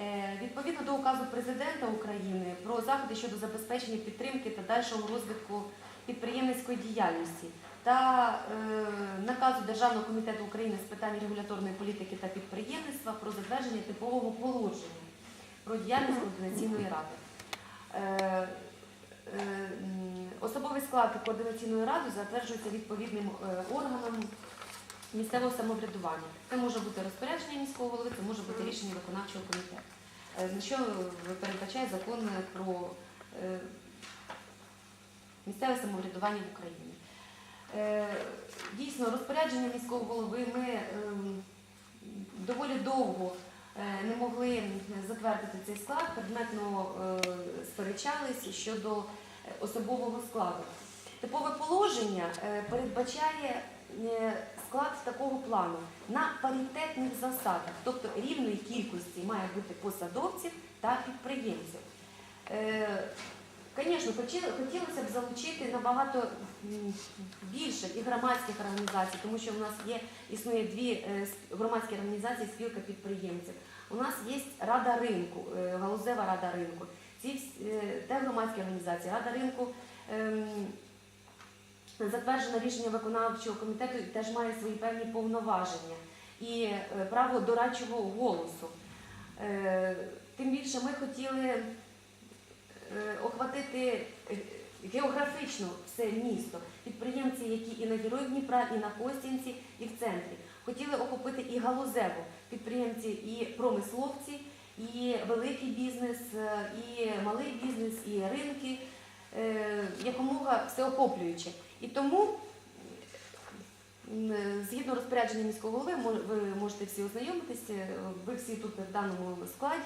Е, Відповідно до указу президента України про заходи щодо забезпечення підтримки та дальшого розвитку підприємницької діяльності та е, наказу Державного комітету України з питань регуляторної політики та підприємництва про затвердження типового положення про діяльність координаційної ради. Е, Особовий склад координаційної ради затверджується відповідним органом місцевого самоврядування. Це може бути розпорядження міського голови, це може бути рішення виконавчого комітету. Е, На що передбачає закон про е, місцеве самоврядування в Україні. Е, Дійсно, розпорядження міського голови ми ем, доволі довго е, не могли затвердити цей склад, предметно е, сперечались щодо е, особового складу. Типове положення е, передбачає е, склад такого плану на паритетних засадах, тобто рівної кількості має бути посадовців та підприємців. Е, Звісно, хотілося б залучити набагато більше і громадських організацій, тому що в нас є існує дві е, громадські організації спілка підприємців. У нас є рада ринку, е, галузева рада ринку. Ці е, те громадські організації, рада ринку. Затверджено рішення виконавчого комітету і теж має свої певні повноваження і е, право дорадчого голосу. Е, Тим більше ми хотіли е, охватити географічно все місто, підприємці, які і на Герої Дніпра, і на Костянці, і в центрі. Хотіли охопити і галузево підприємці, і промисловці, і великий бізнес, і малий бізнес, і ринки, якомога всеохоплююче. І тому, е, згідно розпорядження міського голови, ви можете всі ознайомитися, ви всі тут в даному складі,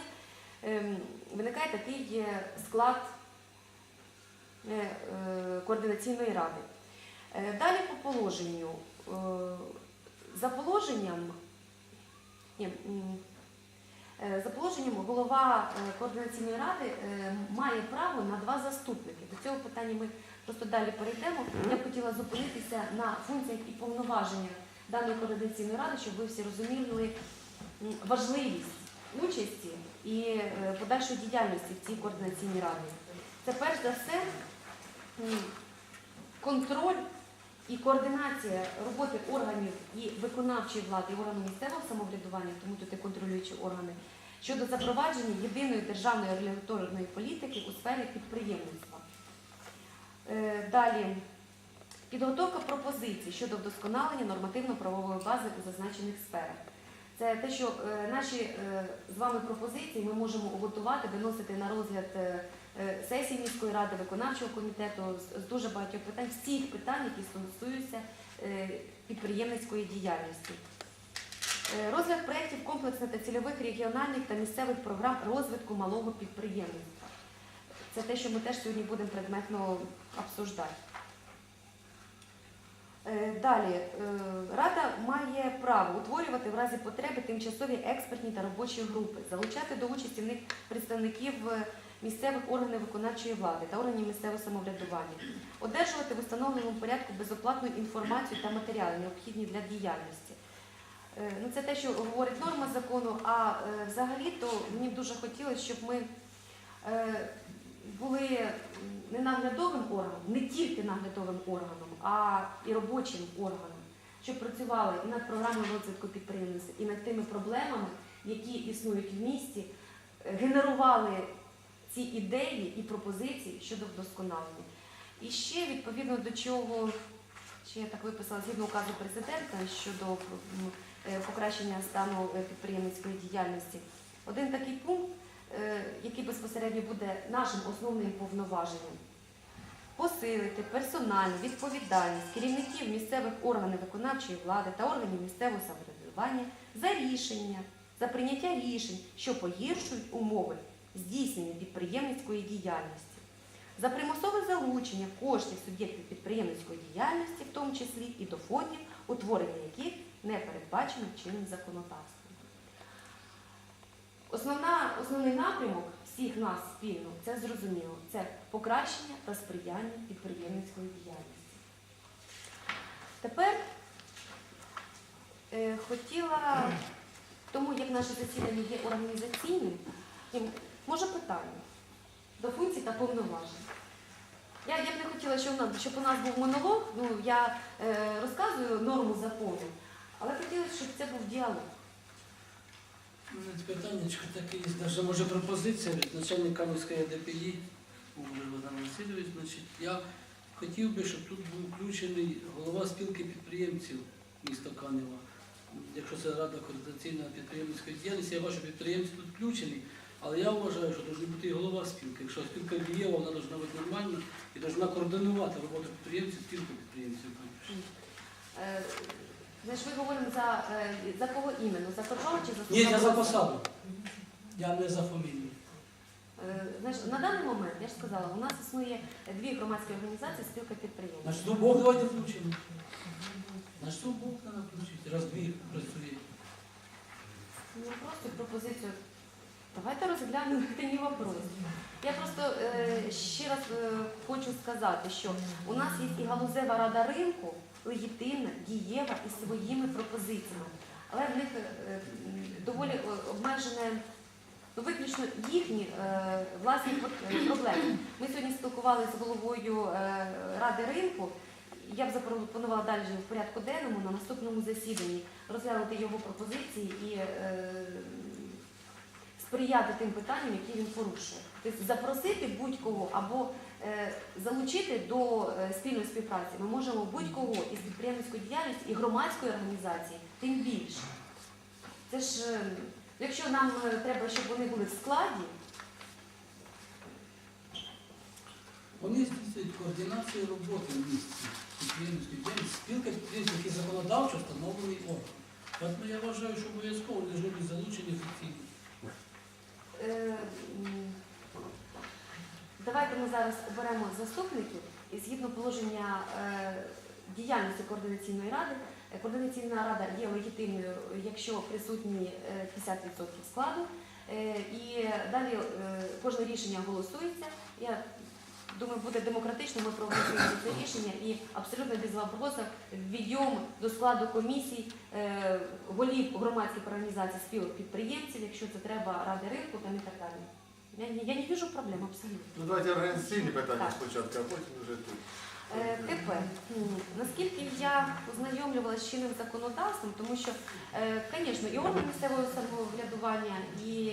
ем, виникає такий е, склад е, координаційної ради. Далі по положенню. За положенням, ні, за положенням голова координаційної ради має право на два заступники. До цього питання ми просто далі перейдемо. Я б хотіла зупинитися на функціях і повноваженнях даної координаційної ради, щоб ви всі розуміли важливість участі і е, подальшої діяльності в цій координаційній раді. Це перш за все контроль і координація роботи органів і виконавчої влади, і органів місцевого самоврядування, тому тут і контролюючі органи, щодо запровадження єдиної державної регуляторної політики у сфері підприємництва. Е, Далі. Підготовка пропозицій щодо вдосконалення нормативно-правової бази у зазначених сферах. Це те, що е, наші е, з вами пропозиції ми можемо готувати, виносити на розгляд сесії міської ради, виконавчого комітету з, дуже багатьох питань, всіх питань, які стосуються підприємницької діяльності. Розгляд проєктів комплексних та цільових регіональних та місцевих програм розвитку малого підприємництва. Це те, що ми теж сьогодні будемо предметно обсуждати. Е, Далі, е, Рада має право утворювати в разі потреби тимчасові експертні та робочі групи, залучати до участі в них представників е, місцевих органів виконавчої влади та органів місцевого самоврядування, одержувати в установленому порядку безоплатну інформацію та матеріали, необхідні для діяльності. Ну, це те, що говорить норма закону, а е, взагалі то мені б дуже хотілося, щоб ми були не наглядовим органом, не тільки наглядовим органом, а і робочим органом, щоб працювали і над програмою розвитку підприємництва, і над тими проблемами, які існують в місті, генерували ці ідеї і пропозиції щодо вдосконалення. І ще відповідно до чого, ще я так виписала згідно указу президента щодо е, покращення стану е, підприємницької діяльності. Один такий пункт, який безпосередньо буде нашим основним повноваженням. Посилити персональну відповідальність керівників місцевих органів виконавчої влади та органів місцевого самоврядування за рішення, за прийняття рішень, що погіршують умови здійснення підприємницької діяльності, за примусове залучення коштів суб'єктів підприємницької діяльності, в тому числі і до фондів, утворення яких не передбачено чинним законодавством. Основна, основний напрямок всіх нас спільно це зрозуміло. Це покращення та сприяння підприємницької діяльності. Тепер е, хотіла Тому як наше засідання є організаційним, може питання до функцій та повноважень. Я, я б не хотіла, щоб у нас, щоб у нас був монолог, ну я е, розказую норму закону, але хотілося, щоб це був діалог. Мене питання таке є, даже може пропозиція від начальника міської ДПІ, Богдан Васильович, значить, я хотів би, щоб тут був включений голова спілки підприємців міста Канева. Якщо це рада координаційної підприємницької діяльності, я бачу, підприємці тут включені, але я вважаю, що повинен бути і голова спілки. Якщо спілка дієва, вона повинна бути нормальна і повинна координувати роботу підприємців, спілку підприємців. Е, Значить, ми говоримо за, е, за кого іменно? За Коржова чи за Ні, я за посаду. Я не за фамілію. Е, Значить, на даний момент, я ж сказала, у нас існує дві громадські організації спілка підприємців. Значить, обох давайте включимо. Значить, обох треба включити, раз дві працює. Ну, просто пропозицію. Давайте розглянемо, це не вопрос. Я просто е, ще раз е, хочу сказати, що у нас є і галузева рада ринку, легітимна, дієва і своїми пропозиціями. Але в них е, доволі е, обмежене, ну, виключно їхні е, власні проблеми. Ми сьогодні спілкувалися з головою ради ринку. Я б запропонувала далі в порядку денному на наступному засіданні розглянути його пропозиції і сприяти тим питанням, які він порушує. Тобто запросити будь-кого або залучити до е, спільної співпраці ми можемо будь-кого із підприємницької діяльності і громадської організації, тим більше. Це ж, е, якщо нам е, треба, щоб вони були в складі, Вони здійснюють координацію роботи в місті підприємницької діяльності, спілка підприємців, який законодавчо встановлений орган. Тому я вважаю, що обов'язково бути залучені офіційно. Давайте ми зараз оберемо заступників і згідно положення е, діяльності координаційної ради. е, Координаційна рада є легітимною, якщо присутні е, 50% складу. Е, І далі кожне рішення голосується. Я думаю, буде демократично, ми проголосуємо це рішення і абсолютно без вопросів введемо до складу комісій голів громадських організацій спілок підприємців, якщо це треба ради ринку там і так далі. Я, не- я не вижу проблем абсолютно. Ну давайте організаційні питання Так. спочатку, а потім вже тут. Е, Тепер, м, наскільки я ознайомлювалася з чинним законодавством, тому що, звісно, і органи місцевого самоврядування, і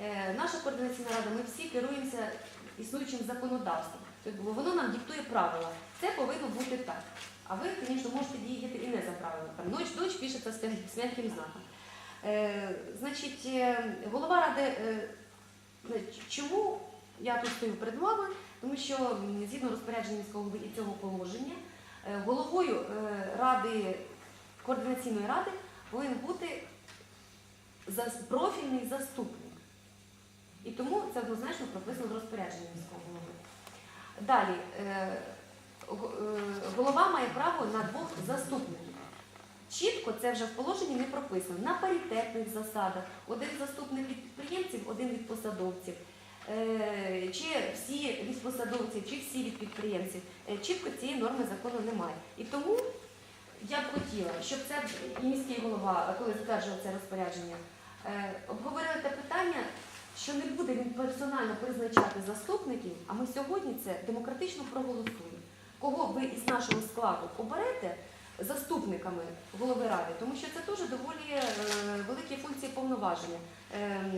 е, наша координаційна рада, ми всі керуємося існуючим законодавством. Тобто воно нам диктує правила. Це повинно бути так. А ви, звісно, можете діяти і не за правилами. Там ноч дощ пишеться з м'я- з м'яким знаком. Е, значить, е, голова ради, е, чому я тут стою перед вами? Тому що згідно розпорядження міського голови і цього положення, е, головою е, ради, координаційної ради повинен бути профільний заступник. І тому це однозначно прописано в розпорядженні міського голови. Далі, е, голова має право на двох заступників. Чітко це вже в положенні не прописано. На паритетних засадах один заступник від підприємців, один від посадовців. Е, Чи всі від посадовців, чи всі від підприємців. Е, Чітко цієї норми закону немає. І тому я б хотіла, щоб це і міський голова, коли затверджував це розпорядження, е, обговорили те питання, що не буде він персонально призначати заступників, а ми сьогодні це демократично проголосуємо. Кого ви із нашого складу оберете заступниками голови ради, тому що це теж доволі е, великі функції повноваження. Ем,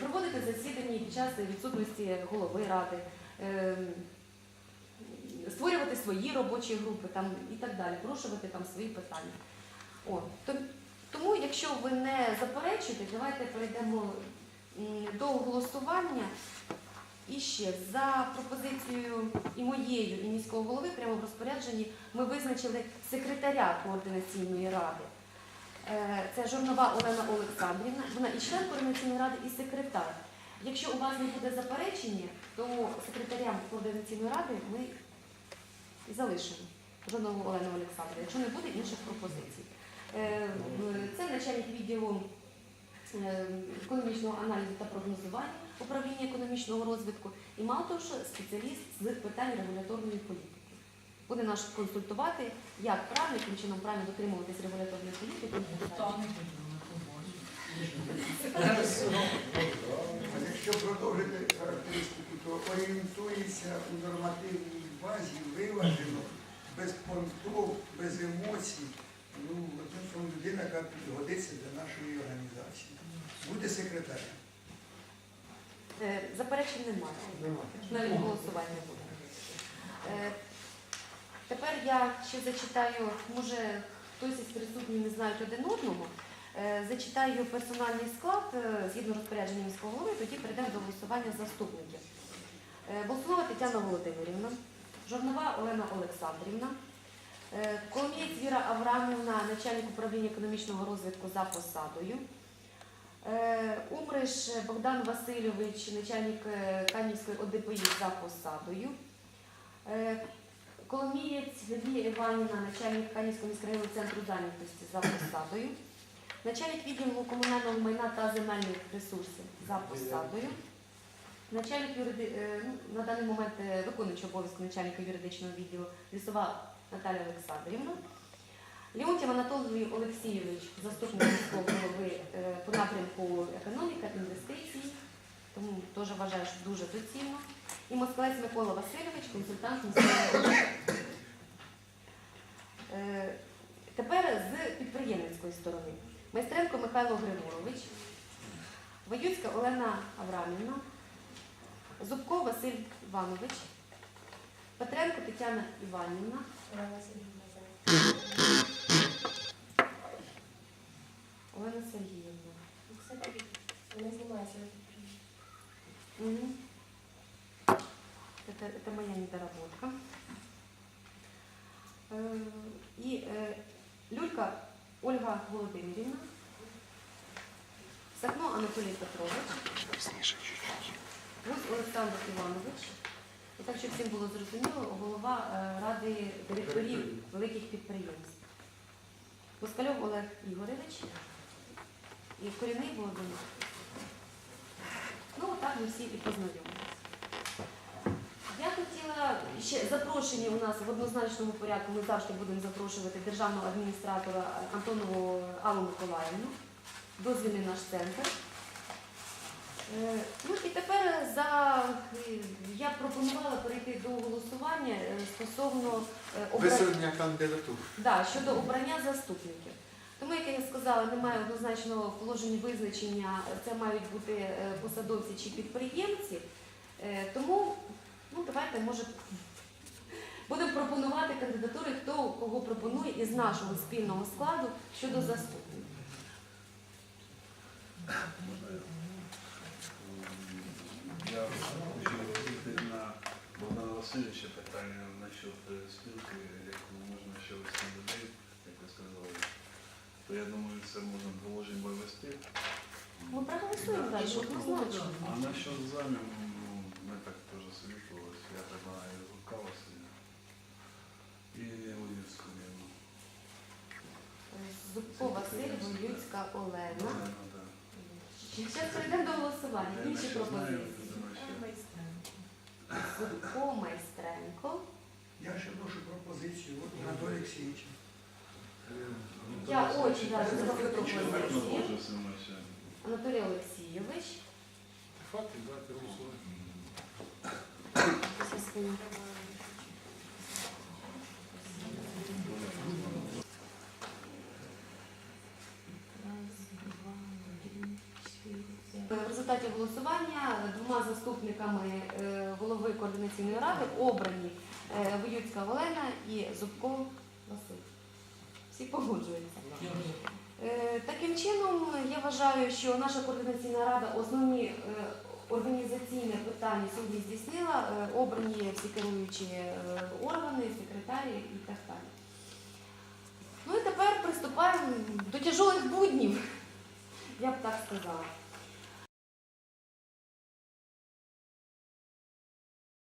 проводити засідання під час відсутності голови ради, ем, створювати свої робочі групи там, і так далі, порушувати там свої питання. О, то, тому, якщо ви не заперечуєте, давайте перейдемо до голосування. І ще за пропозицією і моєю, і міського голови, прямо в розпорядженні, ми визначили секретаря координаційної ради. Е, Це Жорнова Олена Олександрівна, вона і член координаційної ради, і секретар. Якщо у вас не буде заперечення, то секретарям координаційної ради ми залишимо Жорнову Олену Олександрівну, якщо не буде інших пропозицій. Е, Це начальник відділу е, економічного аналізу та прогнозування управління економічного розвитку і мало того, що спеціаліст з питань регуляторної політики. Буде нас консультувати, як правильно, яким чином правильно дотримуватись регуляторної політики. А Якщо продовжити характеристику, то орієнтується у нормативній базі виважено, без понтов, без емоцій. Ну, людина, яка годиться для нашої організації. Буде секретарем. Е, Заперечень немає. Навіть голосування буде. Е, Тепер я ще зачитаю, може хтось із присутніх не знають один одного. Е, Зачитаю персональний склад згідно розпорядження міського голови, тоді перейдемо до голосування заступників. Болсунова Тетяна Володимирівна, Жорнова Олена Олександрівна, Коломієць Віра Аврамівна, начальник управління економічного розвитку за посадою. Е, Умриш Богдан Васильович, начальник е, Канівської ОДПІ за посадою. Е, Коломієць Лілія Іванівна, начальник Канівського міськрайонного центру зайнятості за посадою. Начальник відділу комунального майна та земельних ресурсів за посадою. Начальник юриди... е, ну, на даний момент е, виконуючий обов'язки начальника юридичного відділу Лісова Наталія Олександрівна. Леонтів Анатолій Олексійович, заступник міського голови е, по напрямку економіка, інвестиції, тому теж вважаю, що дуже доцільно. І Москалець Микола Васильович, консультант міського. Е, Тепер з підприємницької сторони. Майстренко Михайло Григорович, Ваюцька Олена Аврамівна, Зубко Василь Іванович, Петренко Тетяна Іванівна, Олена Сергіївна. Вона знімається. Мгм. Это, это моя недоработка. Э, И э, Люлька Ольга Володимирівна. Сахно Анатолій Петрович. Гусь Олександр Іванович. І так, щоб всім було зрозуміло, голова е, ради директорів великих підприємств. Москальов Олег Ігорович і корінний Володимир. Ну, так ми всі і познайомилися. Я хотіла ще запрошені у нас в однозначному порядку. Ми завжди будемо запрошувати державного адміністратора Антонову Аллу Миколаївну. Дозвільний наш центр. Е, Ну і тепер за я пропонувала перейти до голосування е, стосовно е, обра- Висунення кандидатур. Да, щодо обрання заступників. Тому, як я сказала, немає однозначного в положенні визначення, це мають бути е, посадовці чи підприємці. Е, Тому ну, давайте, може, будемо пропонувати кандидатури, хто кого пропонує із нашого спільного складу щодо заступників. Я хочу відповісти на Богдана Васильовича питання насчет спілки, яку можна ще вести людей, як ви сказали. То я думаю, це можна положення ввести. Ми проголосуємо далі, однозначно. А насчет замін, ну, ми так теж советувалися. Я предлагаю Лука Василя і Луївську Ніну. Зубко Василь, Воюцька Олена. Ну. Зараз перейдемо до голосування. Інші пропозиції. Зубко Майстренко. Я ще вношу пропозицію Анатолія Олексійовича. Я очень рада за пропозицію. Анатолій Олексійович. Факти, давайте голосувати. В результаті голосування двома заступниками е, голови координаційної ради обрані е, Воюцька Олена і Зубко Василь. Всі погоджуються. Е, Таким чином, я вважаю, що наша координаційна рада основні е, організаційні питання сьогодні здійснила, е, обрані всі керуючі органи, секретарі і так далі. Ну і тепер приступаємо до тяжелих буднів, я б так сказала.